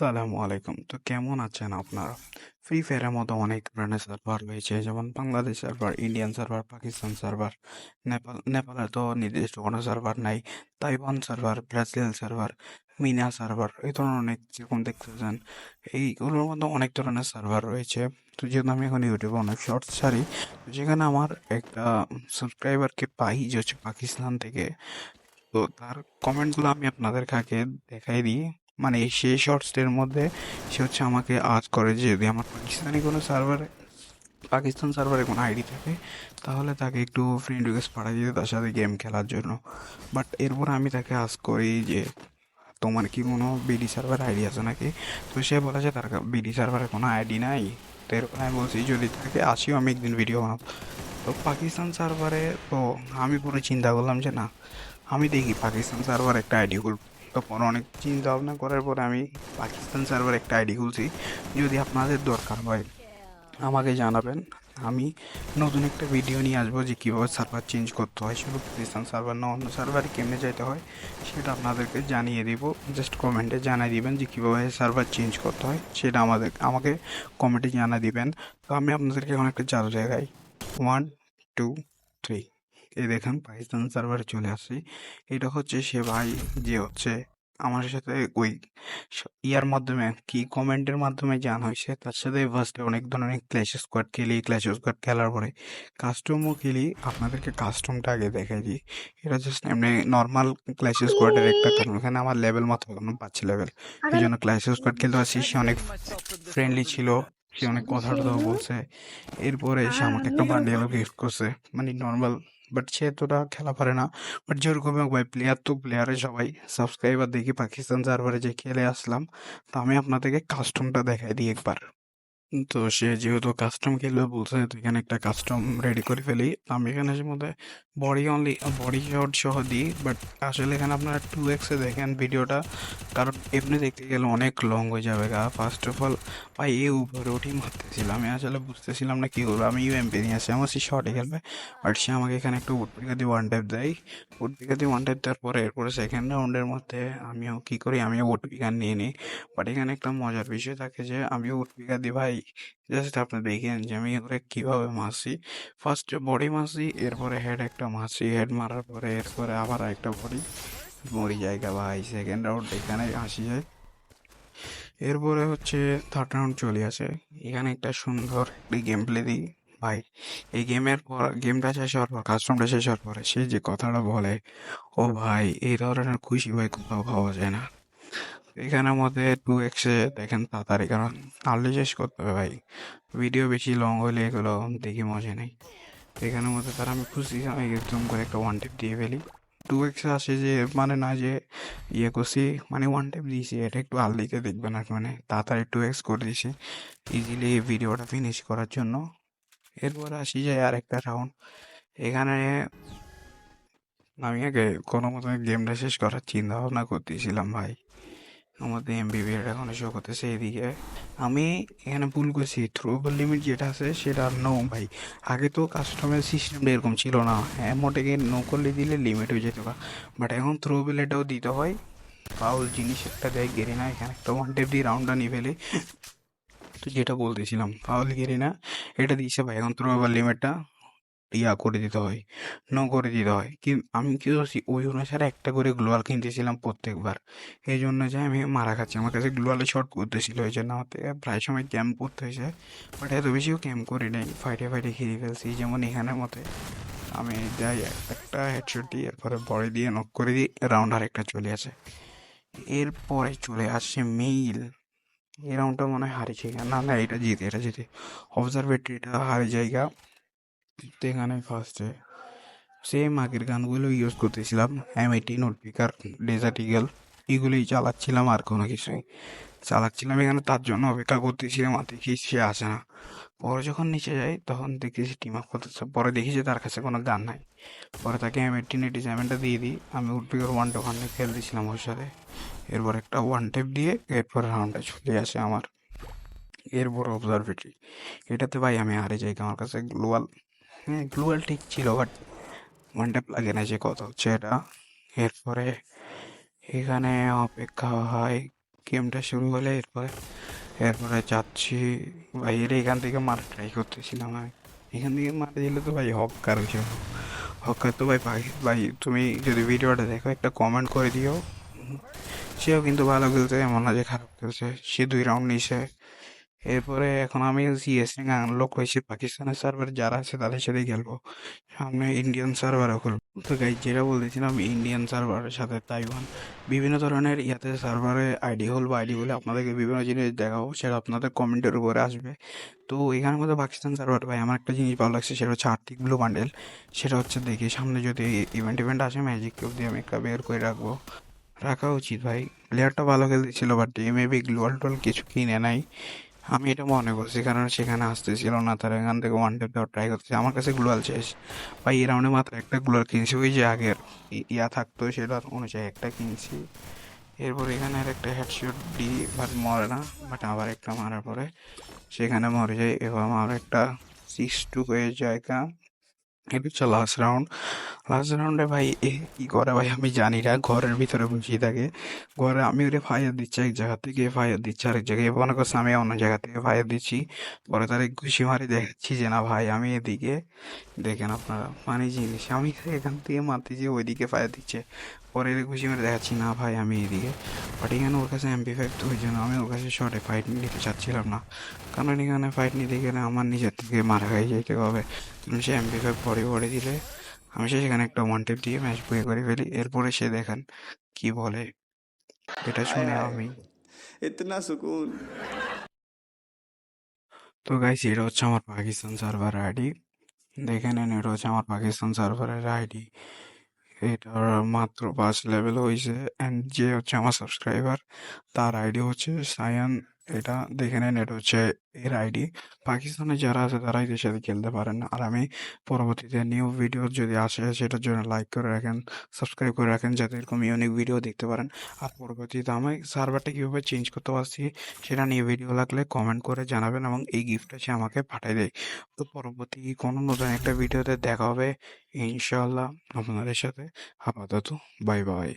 আসসালামু আলাইকুম। তো কেমন আছেন আপনারা? ফ্রি ফায়ারের মতো অনেক ধরনের সার্ভার রয়েছে, যেমন Bangladesh server Indian server Pakistan server Nepal নেপালে তো নির্দিষ্ট কোনো সার্ভার নাই Taiwan server Brazil server MENA server এই ধরনের অনেক যেরকম দেখতেছেন, এইগুলোর মধ্যে অনেক ধরনের সার্ভার রয়েছে। তো যেহেতু আমি এখন ইউটিউবে অনেক শর্টস ছাড়ি যেখানে আমার একটা সাবস্ক্রাইবারকে পাই যে হচ্ছে পাকিস্তান থেকে, তো তার কমেন্টগুলো আমি আপনাদের কাছে দেখাই দিই। মানে সেই শর্টসটির মধ্যে সে হচ্ছে আমাকে আজ করে যে যদি আমার পাকিস্তানি কোনো সার্ভারে, পাকিস্তান সার্ভারে কোনো আইডি থাকে, তাহলে তাকে একটু ফ্রেন্ড রিকোয়েস্ট পাঠিয়ে দিতে তার সাথে গেম খেলার জন্য। বাট এরপর আমি তাকে আজ করি যে, তোমার কি কোনো বিডি সার্ভার আইডি আছে নাকি? তো সে বলেছে, তার বিডি সার্ভারে কোনো আইডি নাই। তো এরপর আমি বলছি, যদি থাকে আসিও, আমি একদিন ভিডিও বানাবো। তো পাকিস্তান সার্ভারে তো আমি পুরো চিন্তা করলাম যে, না, আমি দেখি পাকিস্তান সার্ভার একটা আইডি খুলব। তারপর অনেক চিন্তা ভাবনা করার পরে আমি পাকিস্তান সার্ভার একটা আইডি খুলছি। যদি আপনাদের দরকার হয়, আমাকে জানাবেন। আমি নতুন একটা ভিডিও নিয়ে আসব যে কীভাবে সার্ভার চেঞ্জ করতে হয়। শুধু পাকিস্তান সার্ভার না, অন্য সার্ভারে কেমনে যেতে হয়, সেটা আপনাদেরকে জানিয়ে দিব। জাস্ট কমেন্টে জানিয়ে দিবেন যে কীভাবে সার্ভার চেঞ্জ করতে হয়, সেটা আমাদের, আমাকে কমেন্টে জানিয়ে দিবেন। তো আমি আপনাদেরকে এখন একটা চালু জায়গায় ওয়ান টু থ্রি এই দেখেন পাকিস্তান সার্ভারে চলে আসছি। এটা হচ্ছে সে ভাই যে হচ্ছে আমার সাথে ওই ইয়ার মাধ্যমে কি কমেন্টের মাধ্যমে জান হয়েছে। তার সাথে ফার্স্টে অনেক ধরনের ক্ল্যাশ স্কোয়াড খেলি ক্ল্যাশ স্কোয়াড খেলার পরে কাস্টমও খেলি। আপনাদেরকে কাস্টমটা আগে দেখাই দিই। এটা জাস্ট এমনি নর্মাল ক্ল্যাশ স্কোয়াডের একটা কারণ। এখানে আমার লেভেল মতো কোনো পাচ্ছি লেভেল এই জন্য ক্ল্যাশ স্কোয়াড খেলতে পারছি। সে অনেক ফ্রেন্ডলি ছিল সে অনেক কথা বলছে। এরপরে সে আমাকে একটা বান্ডিয়ালও গিফট করছে। মানে নর্মাল বাট সে এতটা খেলা পারে না। বাট যেরকম ভাই প্লেয়ার তো প্লেয়ারে সবাই। সাবস্ক্রাইবার দেখি পাকিস্তান সার্ভারে যে খেলে আসলাম, তো আমি আপনাদেরকে কাস্টমটা দেখাই দিই একবার। তো সে যেহেতু কাস্টম খেলবে বলছে, তো এখানে একটা কাস্টম রেডি করে ফেলি। আমি এখানে মধ্যে বডি অনলি বডি শট সহ দিই বাট আসলে এখানে আপনারা টু এক্সে দেখেন ভিডিওটা, কারণ এমনি দেখতে গেলে অনেক লং হয়ে যাবে গা। ফার্স্ট অফ অল ভাই এ উপরে উঠেই মারতেছিলাম। আমি আসলে বুঝতেছিলাম না কী করব, আমি ইউএমপি নিয়ে আসি আমার সে শর্টে খেলবে। বাট সে আমাকে এখানে একটু উটপিকা দিয়ে ওয়ান টাইপ দেয়। উটপিকা দিয়ে ওয়ান টাইপ দেওয়ার পরে এরপরে সেকেন্ড রাউন্ডের মধ্যে আমিও কী করি, আমিও উটপিকা নিয়ে নিই। বাট এখানে একটা মজার বিষয় থাকে যে, আমিও উটপিকা দিই, ভাই জাস্ট আপনি দেখেন যে আমি এগুলো কীভাবে মারছি। ফার্স্ট বডি মারছি, এরপরে হেড একটা মারছি হেড মারার পরে এরপরে আবার একটা বডি। মরি জায়গা ভাই সেকেন্ড রাউন্ড এখানে আসি যায় এরপরে হচ্ছে থার্ড রাউন্ড চলে আসে। এখানে একটা সুন্দর একটি গেম প্লে দিই। ভাই, এই গেমের পর গেমটা শেষ হওয়ার পর কাস্টমটা শেষ হওয়ার পরে সে যে কথাটা বলে, ও ভাই, এই ধরনের খুশি ভাই কোথাও পাওয়া যায় না। এখানের মধ্যে টু এক্সে দেখেন তাড়াতাড়ি, কারণ আর্লি শেষ করতে হবে ভাই। ভিডিও বেশি লং হলে এগুলো দেখি মজা নেই। এখানের মধ্যে তার আমি খুশি আমি একদম করে একটা ওয়ান টেপ দিয়ে ফেলি। টু এক্স আসে যে মানে না যে ইয়ে করছি মানে ওয়ান টেপ দিয়েছি, এটা একটু আর্লিতে দেখবেন আর মানে তাড়াতাড়ি টু এক্স করে দিয়েছি ইজিলি ভিডিওটা ফিনিশ করার জন্য। এরপর আসি যায় আর একটা রাউন্ড এখানে আমি আগে কোনো মতো গেমটা শেষ করার চিন্তা ভাবনা করতেছিলাম ভাই। আমাদের এম এমবিবি এখন শো করতেছে এদিকে আমি এখানে ভুল করছি থ্রোবল লিমিট যেটা আছে সেটা নো ভাই। আগে তো কাস্টমের সিস্টেমটা এরকম ছিল না। অ্যামোটেকে নো করলে দিলে লিমিট হয়ে যেত বাট এখন থ্রোবল এটাও দিতে হয়। ফাউল জিনিস একটা দেয় গেরি না এখানে একটা ওয়ান টেপ দিয়ে রাউন্ডটা নিয়ে ফেলি তো যেটা বলতেছিলাম পাউল ফাউল গেরিনা এটা দিয়েছে ভাই। এখন থ্রোবল লিমিটটা ইয়া করে দিতে হয়, নো করে দিতে হয়। কি, আমি কি করছি? ওই অনুসারে একটা করে গ্লোয়াল কিনতেছিলাম প্রত্যেকবার। এই জন্য যে আমি মারা খাচ্ছি। আমার কাছে গ্লোয়ালে শর্ট করতেছিল। এই জন্য আমার থেকে প্রায় সময় ক্যাম্প করতে হয়েছে। বাট এত বেশিও ক্যাম্প করি নাই। ফাইটে ফাইটে খেয়ে ফেলছি। যেমন এখানের মতে। আমি যাই, একটা হেডশট দিয়ে, এরপরে বডি দিয়ে নক করে দিই রাউন্ড আর একটা চলে আসে। এরপরে চলে আসছে মেইল। এই রাউন্ডটা মনে হয় হারিয়েছে না না, এটা জিতে এটা জিতে। অবজারভেটরিটা হারে জায়গা তো এখানে ফার্স্টে সেম আগের গানগুলো ইউজ করতেছিলাম M eighty woodpecker desert eagle এগুলোই চালাচ্ছিলাম আর কোনো কিছুই। চালাচ্ছিলাম এখানে, তার জন্য অপেক্ষা করতেছিলাম, আর দেখি সে আসে না। পরে যখন নিচে যাই, তখন দেখতেছি টিম আপ করতেছে। পরে দেখি যে তার কাছে কোনো গান নাই। পরে তাকে এম এইটি ডিজাইনটা দিয়ে দিই। আমি উড পিকার ওয়ান ওখানে দিয়েছিলাম ওর সাথে। এরপর একটা ওয়ান টেপ দিয়ে এরপর রাউন্ডটা চলে আসে আমার। এরপর অবজারভেটরি এটাতে ভাই আমি হারে যাই আমার কাছে গ্লোয়াল হ্যাঁ গ্লোয়াল ঠিক ছিল বাট ওয়ান ট্যাপ লাগে না যে কত হচ্ছে এটা। এরপরে এখানে অপেক্ষা হয় গেমটা শুরু হলে এরপরে এরপরে যাচ্ছি। ভাই এর এখান থেকে মারা ট্রাই করতেছিলাম আমি। এখান থেকে মারা দিলে তো ভাই হকার হয়েছে হকার তো ভাই ভাই ভাই, তুমি যদি ভিডিওটা দেখো, একটা কমেন্ট করে দিও। সেও কিন্তু ভালো খেলছে, এমন না যে খারাপ খেলছে। সে দুই রাউন্ড নিছে। এরপরে এখন আমি সিএস আনলক হয়েছি। পাকিস্তানের সার্ভার যারা আছে তাদের সাথেই খেলব। সামনে ইন্ডিয়ান সার্ভারও খুলবো। তো গাই যেটা বলতেছিলাম ইন্ডিয়ান সার্ভারের সাথে তাইওয়ান বিভিন্ন ধরনের ইয়াতে সার্ভারে আইডি হল বা আইডি বলে আপনাদেরকে বিভিন্ন জিনিস দেখাবো, সেটা আপনাদের কমেন্টের উপরে আসবে। তো এখানের মধ্যে পাকিস্তান সার্ভার ভাই, আমার একটা জিনিস ভালো লাগছে, সেটা হচ্ছে আর্থিক ব্লু বান্ডেল সেটা হচ্ছে দেখি, সামনে যদি ইভেন্ট ইভেন্ট আসে ম্যাজিক কিউব দিয়ে আমি একটা বের করে রাখব। রাখা উচিত, ভাই। প্লেয়ারটা ভালো খেলতেছিল বাট মেবি গ্লোয়াল টোল কিছু কিনে নাই। আমি এটা মনে করছি, কারণ সেখানে আসতেছিল না, তারা এখান থেকে ওয়ান টেপ দেওয়ার ট্রাই করতেছে। আমার কাছে গ্লোয়াল শেষ বা এই রাউন্ডে মাত্র একটা গ্লোয়াল কিনছি ওই যে আগের ইয়া থাকতো, সেটা অনুযায়ী একটা কিনছি এরপর এখানে আর একটা হেডশট দিই বাট মরে না বাট আবার একটা মারার পরে সেখানে মরে যায়, এবং আমার একটা সিক্স টু হয়ে যায় এটা হচ্ছে লাস্ট রাউন্ড লাস্ট রাউন্ডে ভাই, এ কি করে ভাই? আমি জানি না, ঘরের ভিতরে বসিয়ে থাকে। ঘরে আমি ওরে ফায়ার দিচ্ছি এক জায়গা থেকে ফায়ার দিচ্ছি আরেক জায়গায়। মনে করছে আমি অন্য জায়গা থেকে ফায়ার দিচ্ছি। পরে তার ঘুষি মারি দেখাচ্ছি যে, না ভাই, আমি এদিকে দেখেন আপনারা মানে জিনিস। আমি এখান থেকে মারতেছি ওইদিকে ফায়ার দিচ্ছে। পরে ঘুষি মারি দেখাচ্ছি, না ভাই, আমি এদিকে বাট এখানে ওর কাছে এমপি ফাইভ তো ওই জন্য আমি ওর কাছে শর্টে ফাইট নিতে চাচ্ছিলাম না। কারণ এখানে ফাইট নিতে গেলে আমার নিজের থেকে মারা হয়ে যেতে হবে। সে এমপি ফাইভ পরে পরে দিলে। সে সেখানে একটা ওয়ান টেপ দিয়ে ম্যাচ বুয়ে করে ফেলি। এরপরে সে দেখান কি বলে। এটা শুনে আমি ইতনা সুকুন। তো গাইস এটা হচ্ছে আমার পাকিস্তান সার্ভার আইডি। দেখে নেন এটা হচ্ছে আমার পাকিস্তান সার্ভারের আইডি। এটার মাত্র পাঁচ লেভেল হয়েছে অ্যান্ড যে হচ্ছে আমার সাবস্ক্রাইবার তার আইডি হচ্ছে সায়ান এটা দেখে নেন, এটা হচ্ছে এর আইডি। পাকিস্তানে যারা আছে তারাই এদের সাথে খেলতে পারেন। আর আমি পরবর্তীতে নিউ ভিডিও যদি আসে, সেটার জন্য লাইক করে রাখেন সাবস্ক্রাইব করে রাখেন, যাতে এরকম ইউনিক ভিডিও দেখতে পারেন। আর পরবর্তীতে আমি সার্ভারটা কীভাবে চেঞ্জ করতে পারছি, সেটা নিয়ে ভিডিও লাগলে কমেন্ট করে জানাবেন এবং এই গিফটটা সে আমাকে পাঠিয়ে দেয়। তো পরবর্তী কোনো নতুন একটা ভিডিওতে দেখা হবে। ইনশাআল্লাহ আপনাদের সাথে আপাতত বাই বাই